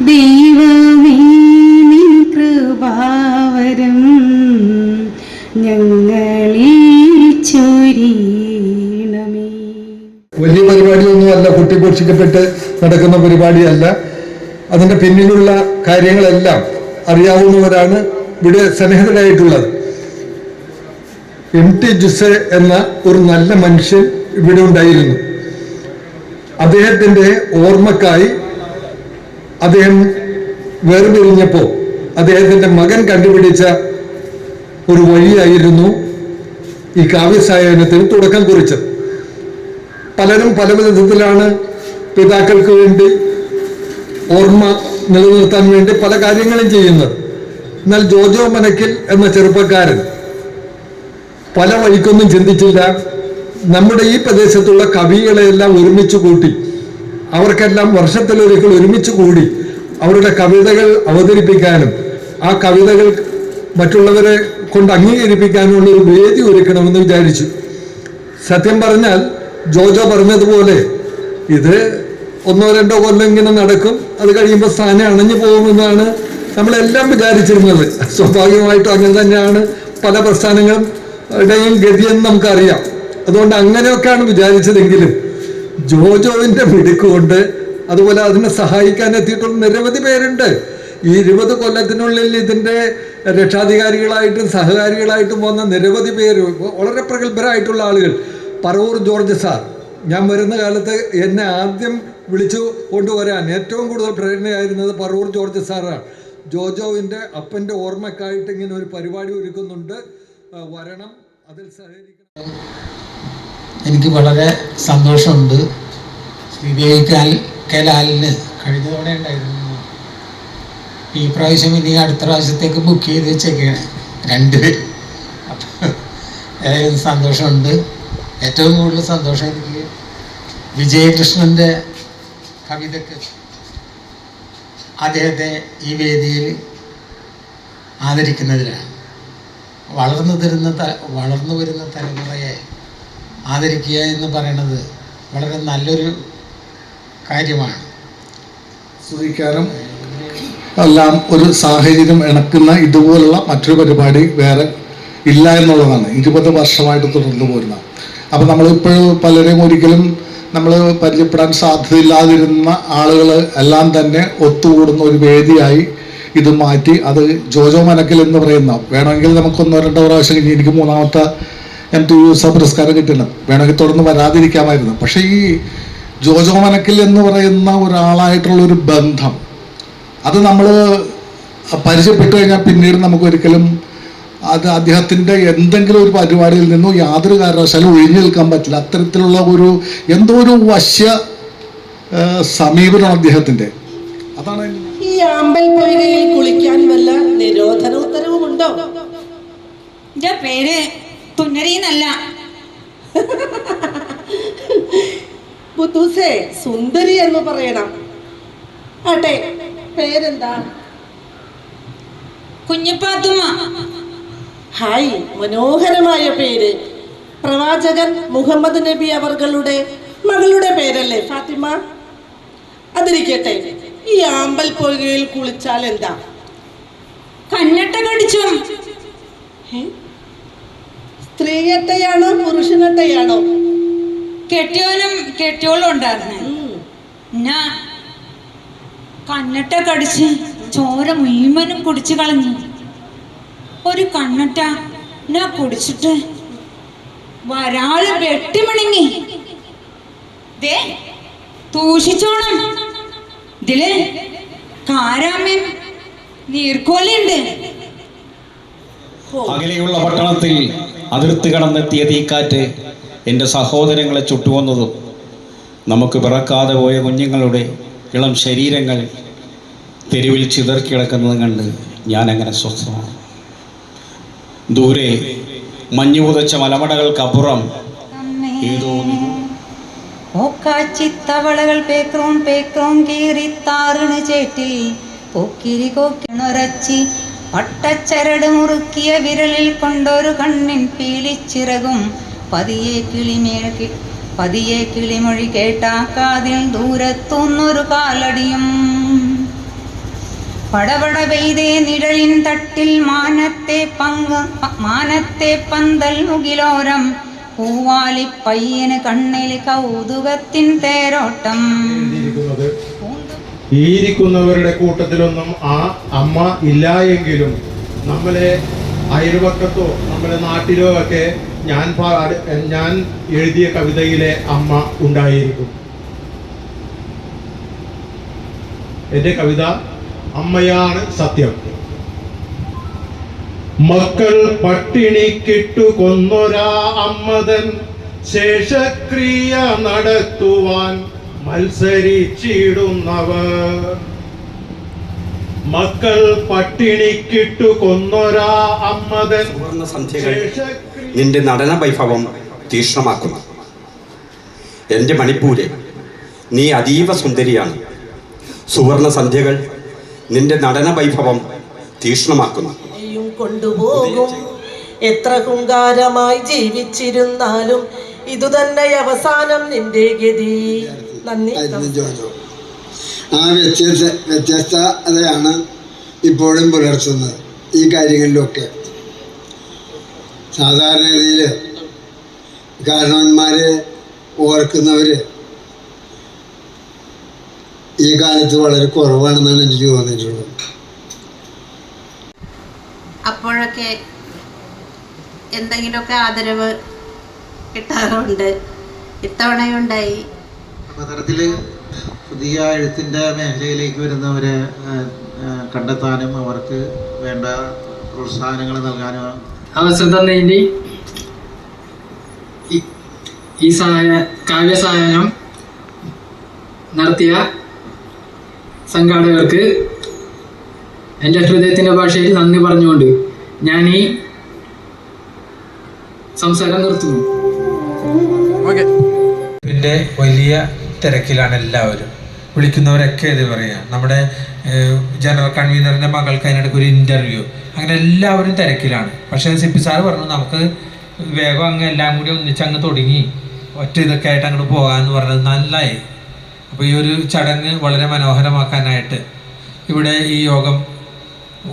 ദൈവമേ നിൻ കൃപാവരം ഞങ്ങളിൽ ചൊരിയണമേ. വലിയ പരിപാടിയൊന്നുമല്ല കുട്ടിഘോഷിക്കപ്പെട്ട് നടക്കുന്ന പരിപാടിയല്ല. അതിന്റെ പിന്നിലുള്ള കാര്യങ്ങളെല്ലാം അറിയാവുന്നവരാണ് ഇവിടെ സന്നിഹിതരായിട്ടുള്ളത്. എം ടി ജുസെ എന്ന ഒരു നല്ല മനുഷ്യൻ ഇവിടെ ഉണ്ടായിരുന്നു. അദ്ദേഹത്തിന്റെ ഓർമ്മക്കായി അദ്ദേഹം വേർപിരിഞ്ഞപ്പോൾ അദ്ദേഹത്തിന്റെ മകൻ കണ്ടുപിടിച്ച ഒരു വഴിയായിരുന്നു ഈ കാവ്യസായനത്തിന് തുടക്കം കുറിച്ചത്. പലരും പല വിധത്തിലാണ് പിതാക്കൾക്ക് വേണ്ടി ഓർമ്മ നിലനിർത്താൻ വേണ്ടി പല കാര്യങ്ങളും ചെയ്യുന്നത്. എന്നാൽ ജോജോ മനക്കിൽ എന്ന ചെറുപ്പക്കാരൻ പല വഴിക്കൊന്നും ചിന്തിച്ചില്ല. നമ്മുടെ ഈ പ്രദേശത്തുള്ള കവികളെല്ലാം ഒരുമിച്ച് കൂട്ടി അവർക്കെല്ലാം വർഷത്തിലൊരിക്കൽ ഒരുമിച്ച് കൂടി അവരുടെ കവിതകൾ അവതരിപ്പിക്കാനും ആ കവിതകൾ മറ്റുള്ളവരെ കൊണ്ട് അംഗീകരിപ്പിക്കാനുള്ള ഒരു വേദി ഒരുക്കണമെന്ന് വിചാരിച്ചു. സത്യം പറഞ്ഞാൽ ജോജോ പറഞ്ഞതുപോലെ ഇത് ഒന്നോ രണ്ടോ കൊല്ലം ഇങ്ങനെ നടക്കും അത് കഴിയുമ്പോൾ സ്ഥാനം അണഞ്ഞു പോകുമെന്നാണ് നമ്മളെല്ലാം വിചാരിച്ചിരുന്നത്. സ്വാഭാവികമായിട്ടും അങ്ങനെ തന്നെയാണ് പല പ്രസ്ഥാനങ്ങളുടെയും ഗതിയെന്ന് നമുക്കറിയാം. അതുകൊണ്ട് അങ്ങനെയൊക്കെയാണ് വിചാരിച്ചതെങ്കിലും ജോജോവിന്റെ മിടുക്ക് കൊണ്ട് അതുപോലെ അതിനെ സഹായിക്കാൻ എത്തിയിട്ടുള്ള നിരവധി പേരുണ്ട്. ഈ ഇരുപത് കൊല്ലത്തിനുള്ളിൽ ഇതിന്റെ രക്ഷാധികാരികളായിട്ടും സഹകാരികളായിട്ടും വന്ന നിരവധി പേര് വളരെ പ്രഗത്ഭരായിട്ടുള്ള ആളുകൾ. പറവൂർ ജോർജ് സാർ ഞാൻ വരുന്ന കാലത്ത് എന്നെ ആദ്യം വിളിച്ചു കൊണ്ടുവരാൻ ഏറ്റവും കൂടുതൽ പ്രേരണയായിരുന്നത് പറവൂർ ജോർജ് സാറാണ്. ജോജോവിന്റെ അപ്പന്റെ ഓർമ്മക്കായിട്ട് ഇങ്ങനെ ഒരു പരിപാടി ഒരുക്കുന്നുണ്ട്. വരണം. അതിൽ സഹകരിക്കണം. എനിക്ക് വളരെ സന്തോഷമുണ്ട്. ശ്രീദേവി കാൽ കെ ലാലിന് കഴിഞ്ഞ തവണ ഉണ്ടായിരുന്നു. ഈ പ്രാവശ്യം ഇനി അടുത്ത പ്രാവശ്യത്തേക്ക് ബുക്ക് ചെയ്ത് വെച്ചേക്കാണ്. രണ്ട് അപ്പം ഏതായാലും സന്തോഷമുണ്ട്. ഏറ്റവും കൂടുതൽ സന്തോഷം എനിക്ക് വിജയകൃഷ്ണന്റെ കവിതയ്ക്ക് അദ്ദേഹത്തെ ഈ വേദിയിൽ ആദരിക്കുന്നതിലാണ്. വളർന്നു തരുന്ന ത വളർന്നു വരുന്ന തലമുറയെ ആദരിക്കുക എന്ന് പറയുന്നത് വളരെ നല്ലൊരു കാര്യമാണ്. ആസ്വദിക്കാനും എല്ലാം ഒരു സാഹചര്യം ഇണക്കുന്ന ഇതുപോലുള്ള മറ്റൊരു പരിപാടി വേറെ ഇല്ല എന്നുള്ളതാണ്. ഇരുപത് വർഷമായിട്ട് തുടർന്നു പോരുന്ന. അപ്പം നമ്മളിപ്പോഴും പലരെയും ഒരിക്കലും നമ്മൾ പരിചയപ്പെടാൻ സാധ്യതയില്ലാതിരുന്ന ആളുകൾ എല്ലാം തന്നെ ഒത്തുകൂടുന്ന ഒരു വേദിയായി ഇത് മാറ്റി. അത് ജോജോ മനക്കൽ എന്ന് പറയുന്ന വേണമെങ്കിൽ നമുക്ക് ഒന്നോ രണ്ടോ പ്രാവശ്യം കഴിഞ്ഞ് എനിക്ക് മൂന്നാമത്തെ എം ടി യു പുരസ്കാരം കിട്ടണം. വേണമെങ്കിൽ തുടർന്ന് വരാതിരിക്കാമായിരുന്നു. പക്ഷേ ഈ ജോജോ മനക്കിൽ എന്ന് പറയുന്ന ഒരാളായിട്ടുള്ള ഒരു ബന്ധം. അത് നമ്മൾ പരിചയപ്പെട്ടു കഴിഞ്ഞാൽ പിന്നീട് നമുക്ക് ഒരിക്കലും അത് അദ്ദേഹത്തിന്റെ എന്തെങ്കിലും ഒരു പരിപാടിയിൽ നിന്നും യാതൊരു കാരണവശാലും ഒഴിഞ്ഞു നിൽക്കാൻ പറ്റില്ല. അത്തരത്തിലുള്ള ഒരു എന്തോ ഒരു വശ്യ സമീപനം അദ്ദേഹത്തിന്റെ. അതാണ് ഈ ആമ്പൽ പൊയ്കയിൽ കുളിക്കാൻ വല്ല നിരോധന ഉത്തരവുമുണ്ടോ എന്റെ പേര് തുന്നരീന്നല്ല ബുദ്ധൂസേ സുന്ദരി എന്ന് പറയണം. ആട്ടെ പേരെന്താ? കുഞ്ഞപ്പാത്തുമ്മ. ഹായ് മനോഹരമായ പേര്. പ്രവാചകൻ മുഹമ്മദ് നബി അവർകളുടെ മകളുടെ പേരല്ലേ ഫാത്തിമ? അതിരിക്കട്ടെ ഈ ആമ്പൽ പൊയ്കയിൽ കുളിച്ചാൽ എന്താ? കണ്ണട്ട കടിച്ചു. സ്ത്രീയട്ടയാണോ പുരുഷനട്ടയാണോ? കെട്ടിയോനും കെട്ടിയോളും ഉണ്ടായിരുന്നു. എന്നാ കന്നട്ട കടിച്ച് ചോര മുഴുവനും കുടിച്ചു കളഞ്ഞു. ഒരു കണ്ണട്ട എന്നാ കുടിച്ചിട്ട് വരാൾ വെട്ടിമിണങ്ങി. ദേ തൂഷിച്ചോണം. ഇതിൽ കാരാമ്യം നീർക്കോലുണ്ട് അകലെയുള്ള പട്ടണത്തിൽ അതിർത്തി കടന്നെത്തിയ തീക്കാറ്റ് എന്റെ സഹോദരങ്ങളെ ചുട്ടുവന്നതും നമുക്ക് പിറക്കാതെ പോയ കുഞ്ഞുങ്ങളുടെ ഇളം ശരീരങ്ങൾ തെരുവിൽ ചിതറിക്കിടക്കുന്നതും കണ്ട് ഞാൻ അങ്ങനെ സ്വസ്ഥമാണ് ദൂരെ മഞ്ഞു പുതച്ച മലമടകൾക്കപ്പുറം ഏതോ ഓക്കാച്ചിത്തവളകൾ പേക്രോൺ പേക്രോൺ കീറിത്താറിന് ചേറ്റിൽ പോക്കിരി കോക്കിണുരച്ചി പട്ടച്ചരട് മുറുക്കിയ വിരലിൽ കൊണ്ടൊരു കണ്ണിൻ പീലിച്ചിറകും. പതിയെ കിളിമേൽ പതിയെ കിളിമൊഴി കേട്ടാക്കാതിൽ ദൂരത്തുന്നൊരു കാലടിയും. പടപട പെയ്തേ നിഴലിൻ തട്ടിൽ മാനത്തെ പങ്ക മാനത്തെ പന്തൽ മുകിലോരം പൂവാലി പയ്യന് കണ്ണിൽ കൗതുകത്തിൻ തേരോട്ടം. ഈരിക്കുന്നവരുടെ ഈ ഇരിക്കുന്നവരുടെ കൂട്ടത്തിലൊന്നും ആ അമ്മ ഇല്ല എങ്കിലും നമ്മളെ അയൽവക്കത്തോ നമ്മുടെ നാട്ടിലോ ഒക്കെ ഞാൻ ഞാൻ എഴുതിയ കവിതയിലെ അമ്മ ഉണ്ടായിരിക്കും. എന്റെ കവിത അമ്മയാണ് സത്യം. മക്കൾ പട്ടിണിക്കിട്ടു കൊന്നൊരാ അമ്മതൻ. ശേഷക്രിയ നടത്തുവാൻ മത്സരിച്ചിടുന്നവർ. മക്കൾ പട്ടിണിക്കിട്ടു കൊന്നൊരാ അമ്മതൻ. സുവർണ സന്ധ്യകൾ നിന്റെ നടന വൈഭവം തീക്ഷ്ണമാക്കുന്നു എന്റെ മണിപ്പൂരെ നീ അതീവ സുന്ദരിയാണ്. സുവർണ സന്ധ്യകൾ നിന്റെ നടന വൈഭവം തീക്ഷ്ണമാക്കുന്നു കൊണ്ടുപോകും. എത്ര ഹുങ്കാരമായി ജീവിച്ചിരുന്നാലും ഇതുതന്നെ അവസാനം നിന്റെ ഗതി. നന്ദി. ആ വ്യത്യസ്ത വ്യത്യസ്തതയാണ് ഇപ്പോഴും പുലർത്തുന്നത് ഈ കാര്യങ്ങളിലൊക്കെ. സാധാരണഗതിയിൽ കാരണവന്മാരെ ഓർക്കുന്നവർ ഈ കാലത്ത് വളരെ കുറവാണെന്നാണ് എനിക്ക് തോന്നിയിട്ടുള്ളത്. അപ്പോഴൊക്കെ എന്തെങ്കിലുമൊക്കെ ആദരവ് കിട്ടാറുണ്ട്? ഇത്തവണയുണ്ടായി? പുതിയ എഴുത്തിന്റെ മേഖലയിലേക്ക് വരുന്നവരെ കണ്ടെത്താനും അവർക്ക് വേണ്ട പ്രോത്സാഹനങ്ങൾ നൽകാനും? അവസരം തന്നതിന്റെ ഈ- ഈ സഹായ കാവ്യ സഹായം നടത്തിയ സംഘാടകർക്ക് എന്റെ ഹൃദയത്തിന്റെ ഭാഷയിൽ നന്ദി പറഞ്ഞുകൊണ്ട് ഞാൻ ഈ സംസാരം നിർത്തുന്നു. പിന്നെ വലിയ തിരക്കിലാണ് എല്ലാവരും. വിളിക്കുന്നവരൊക്കെ ഇത് പറയാം. നമ്മുടെ ജനറൽ കൺവീനറിന്റെ മകൾക്ക് അതിനിടയ്ക്ക് ഒരു ഇന്റർവ്യൂ അങ്ങനെ എല്ലാവരും തിരക്കിലാണ്. പക്ഷേ സിപ്പി സാർ പറഞ്ഞു നമുക്ക് വേഗം അങ്ങ് എല്ലാം കൂടി ഒന്നിച്ച് അങ്ങ് തുടങ്ങി. ഒറ്റ ഇതൊക്കെ ആയിട്ട് അങ്ങോട്ട് പോകാമെന്ന് പറഞ്ഞത് നല്ലായി. അപ്പോൾ ഈ ഒരു ചടങ്ങ് വളരെ മനോഹരമാക്കാനായിട്ട് ഇവിടെ ഈ യോഗം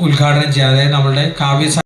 ഉദ്ഘാടനം ചെയ്യാതെ നമ്മളുടെ കാവ്യ